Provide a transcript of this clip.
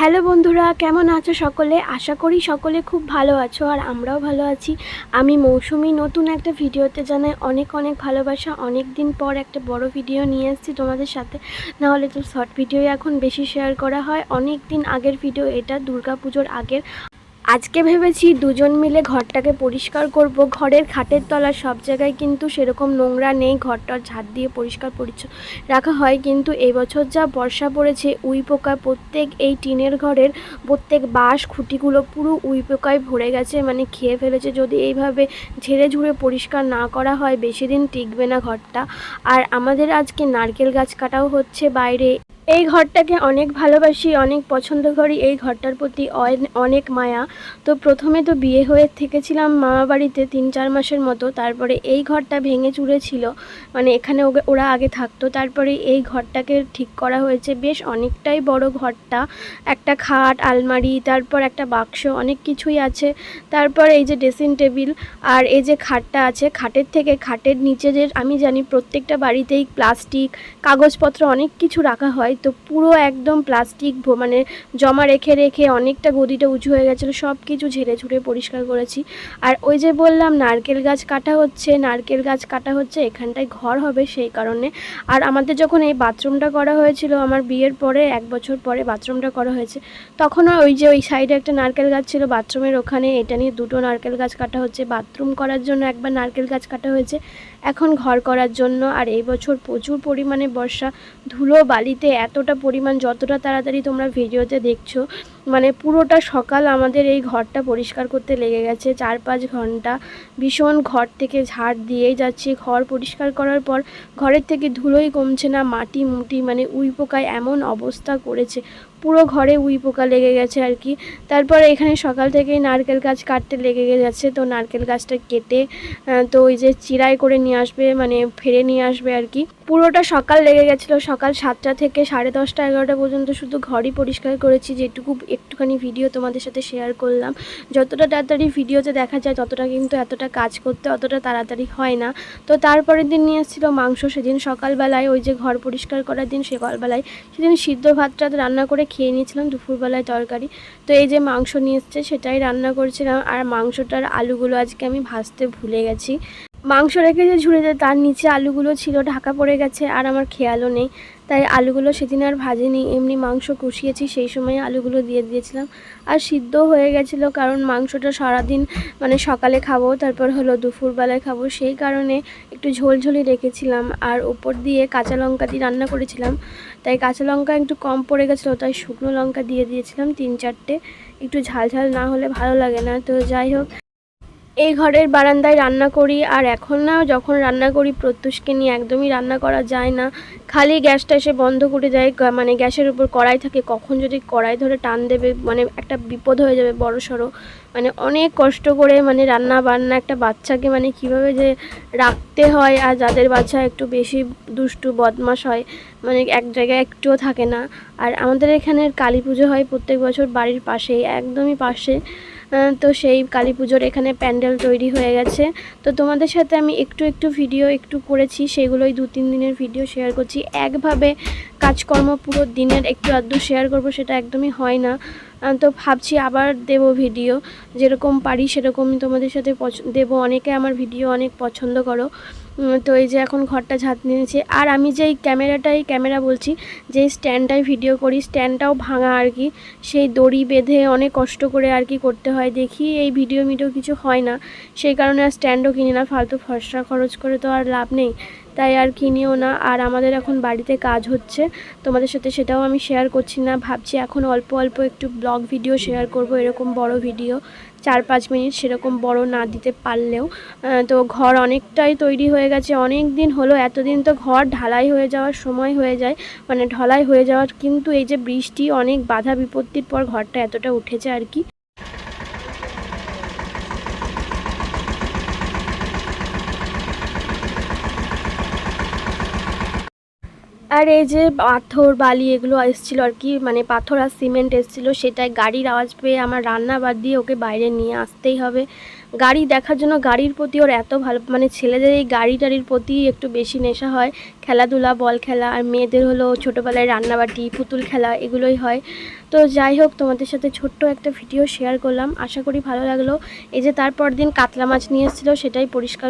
Hello বন্ধুরা, কেমন আছো সকলে? আশা করি সকলে খুব ভালো আছো আর আমরাও ভালো আছি। আমি মৌসুমি, নতুন একটা ভিডিওতে জানাই অনেক অনেক ভালোবাসা। অনেক দিন পর একটা বড় ভিডিও নিয়ে এসেছি তোমাদের সাথে। নাহলে তো শর্ট ভিডিও এখন বেশি শেয়ার করা হয়। অনেক দিন আগের ভিডিও, এটা দুর্গা পুজোর আগের। আজকে ভেবেছি দুজন মিলে ঘরটাকে পরিষ্কার করব। ঘরের খাটের তলা সব জায়গায় কিন্তু সেরকম নোংরা নেই। ঘরটার ঝাড় দিয়ে পরিষ্কার পরিচ্ছন্ন রাখা হয়। কিন্তু এবছর যা বর্ষা পড়েছে, উই পোকা প্রত্যেক এই টিনের ঘরের প্রত্যেক বাঁশ, খুঁটিগুলো পুরো উই পোকায় ভরে গেছে। মানে খেয়ে ফেলেছে। যদি এইভাবে ঝেড়ে ঝুড়ে পরিষ্কার না করা হয়, বেশি দিন টিকবে না ঘরটা। আর আমাদের আজকে নারকেল গাছ কাটাও হচ্ছে। বাইরে এই ঘরটাকে অনেক ভালোবাসি, অনেক পছন্দ করি। এই ঘরটার প্রতি অন- অনেক মায়া। তো প্রথমে তো বিয়ে হয়ে থেকেছিলাম মামা বাড়িতে তিন চার মাসের মতো। তারপরে এই ঘরটা ভেঙে চুরে ছিল। মানে এখানে ওরা আগে থাকতো। তারপরে এই ঘরটাকে ঠিক করা হয়েছে। বেশ অনেকটাই বড় ঘরটা। একটা খাট, আলমারি, তারপর একটা বাক্স, অনেক কিছুই আছে। তারপর এই যে ড্রেসিং টেবিল আর এই যে খাটটা আছে, খাটের থেকে খাটের নিচে যে আমি জানি প্রত্যেকটা বাড়িতেই প্লাস্টিক, কাগজপত্র অনেক কিছু রাখা হয়। তো পুরো একদম প্লাস্টিক মানে জমা রেখে রেখে অনেকটা গদিটা উঁচু হয়ে গেছিল সব কিছু ঝেড়ে ঝুড়ে পরিষ্কার করেছি। আর ওই যে বললাম, নারকেল গাছ কাটা হচ্ছে, নারকেল গাছ কাটা হচ্ছে, এখানটায় ঘর হবে সেই কারণে। আর আমাদের যখন এই বাথরুমটা করা হয়েছিল, আমার বিয়ের পরে, এক বছর পরে বাথরুমটা করা হয়েছে তখনও ওই যে ওই সাইডে একটা নারকেল গাছ ছিল, বাথরুমের ওখানে, এটা নিয়ে দুটো নারকেল গাছ কাটা হচ্ছে। বাথরুম করার জন্য একবার নারকেল গাছ কাটা হয়েছে, এখন ঘর করার জন্য। আর এই বছর প্রচুর পরিমাণে বর্ষা, ধুলো বালিতে এতটা পরিমাণ যতটা তাড়াতাড়ি তোমরা ভিডিওতে দেখছ মানে পুরোটা সকাল আমাদের এই ঘরটা পরিষ্কার করতে লেগে গেছে। চার পাঁচ ঘণ্টা ভীষণ ঘর থেকে ঝাড় দিয়েই যাচ্ছি। ঘর পরিষ্কার করার পর ঘরের থেকে ধুলোই কমছে না মাটি মুটি মানে উইপোকায় এমন অবস্থা করেছে। পুরো ঘরে উই পোকা লেগে গেছে আর কি। তারপরে এখানে সকাল থেকেই নারকেল গাছ কাটতে লেগে গেছে তো নারকেল গাছটা কেটে তো ওই যে চিরাই করে নিয়ে আসবে মানে ফেরে নিয়ে আসবে আর কি। পুরোটা সকাল লেগে গেছিল। সকাল সাতটা থেকে সাড়ে দশটা এগারোটা পর্যন্ত শুধু ঘরই পরিষ্কার করেছি। যেটুকু একটুখানি ভিডিও তোমাদের সাথে শেয়ার করলাম। যতটা তাড়াতাড়ি ভিডিওতে দেখা যায়, ততটা কিন্তু এতটা কাজ করতে অতটা তাড়াতাড়ি হয় না। তো তারপরের দিন নিয়ে এসেছিল মাংস। সেদিন সকালবেলায় ওই যে ঘর পরিষ্কার করার দিন সকালবেলায় সেদিন সিদ্ধ ভাতটা রান্না করে খেয়ে নিয়েছিলাম দুপুরবেলায় তরকারি। তো এই যে মাংস নিয়ে এসছে, সেটাই রান্না করেছিলাম। আর মাংসটার আলুগুলো আজকে আমি ভাজতে ভুলে গেছি। মাংস রেখে যে ঝুড়ে যায় তার নিচে আলুগুলো ছিল, ঢাকা পড়ে গেছে, আর আমার খেয়ালও নেই। তাই আলুগুলো সেদিন আর ভাজিনি, এমনি মাংস কষিয়েছি, সেই সময় আলুগুলো দিয়ে দিয়েছিলাম। আর সিদ্ধ হয়ে গেছিল কারণ মাংসটা সারাদিন মানে সকালে খাব, তারপর হলো দুপুরবেলায় খাব, সেই কারণে একটু ঝোলঝোলি রেখেছিলাম। আর ওপর দিয়ে কাঁচা লঙ্কা দিয়ে রান্না করেছিলাম। তাই কাঁচা লঙ্কা একটু কম পড়ে গেছিল, তাই শুকনো লঙ্কা দিয়ে দিয়েছিলাম তিন চারটে। একটু ঝাল ঝাল না হলে ভালো লাগে না, তো যাই হোক। এই ঘরের বারান্দায় রান্না করি, আর এখন না যখন রান্না করি প্রত্যুষকে নিয়ে একদমই রান্না করা যায় না। খালি গ্যাসটা এসে বন্ধ করে যায় মানে গ্যাসের উপর কড়াই থাকে, কখন যদি কড়াই ধরে টান দেবে মানে একটা বিপদ হয়ে যাবে বড় সড়ো মানে অনেক কষ্ট করে মানে রান্না বান্না একটা বাচ্চাকে মানে কীভাবে যে রাখতে হয়, আর যাদের বাচ্চা একটু বেশি দুষ্টু, বদমাশ হয় মানে এক জায়গায় একটুও থাকে না। আর আমাদের এখানের কালী পুজো হয় প্রত্যেক বছর বাড়ির পাশেই, একদমই পাশে। তো সেই কালী পুজোর এখানে প্যান্ডেল তৈরি হয়ে গেছে। তো তোমাদের সাথে আমি একটু একটু ভিডিও একটু করেছি, সেগুলোই দু তিন দিনের ভিডিও শেয়ার করছি। একভাবে কাজকর্ম পুরো দিনের একটু আধটু শেয়ার করব, সেটা একদমই হয় না। তো ভাবছি আবার দেব ভিডিও যেরকম পারি সেরকমই তোমাদের সাথে দেবো। অনেকে আমার ভিডিও অনেক পছন্দ করো। তো এই যে এখন ঘরটা ঝাঁত নিয়েছে আর আমি যেই ক্যামেরাটাই, ক্যামেরা বলছি, যেই স্ট্যান্ডটাই ভিডিও করি স্ট্যান্ডটাও ভাঙা আর কি। সেই দড়ি বেঁধে অনেক কষ্ট করে আর কি করতে হয়। দেখি এই ভিডিও মিডিও কিছু হয় না। সেই কারণে আর স্ট্যান্ডও কিনি না। ফালতু ফসরা খরচ করে তো আর লাভ নেই। তাই আর কিনিও না। আর আমাদের এখন বাড়িতে কাজ হচ্ছে। তোমাদের সাথে সেটাও আমি শেয়ার করছি না। ভাবছি এখন অল্প অল্প একটু ব্লগ ভিডিও শেয়ার করব, এরকম বড় ভিডিও চার পাঁচ মিনিট সেরকম বড় না দিতে পারলেও। তো ঘর অনেকটাই তৈরি হয়ে গেছে। অনেক দিন হলো, এতদিন তো ঘর ঢালাই হয়ে যাওয়ার সময় হয়ে যায়। মানে ঢলাই হয়ে যাওয়ার, কিন্তু এই যে বৃষ্টি, অনেক বাধা বিপত্তির পর ঘরটা এতটা উঠেছে আর কি। আর এই যে পাথর, বালি এগুলো এসেছিল আর কি মানে পাথর আর সিমেন্ট এসেছিল, সেটাই গাড়ির আওয়াজ পেয়ে আমার রান্না বাদ দিয়ে ওকে বাইরে নিয়ে আসতেই হবে। গাড়ি দেখার জন্য গাড়ির প্রতি ওর এত ভালো মানে ছেলেদের এই গাড়ি টাড়ির প্রতি একটু বেশি নেশা হয়। খেলাধুলা, বল খেলা আর মেয়েদের হলো ছোটোবেলায় রান্নাবাটি, পুতুল খেলা এগুলোই হয়। তো যাই হোক, তোমাদের সাথে ছোট্ট একটা ভিডিও শেয়ার করলাম। আশা করি ভালো লাগল। এই যে তারপর দিন কাতলা মাছ নিয়ে এসেছিল, সেটাই পরিষ্কার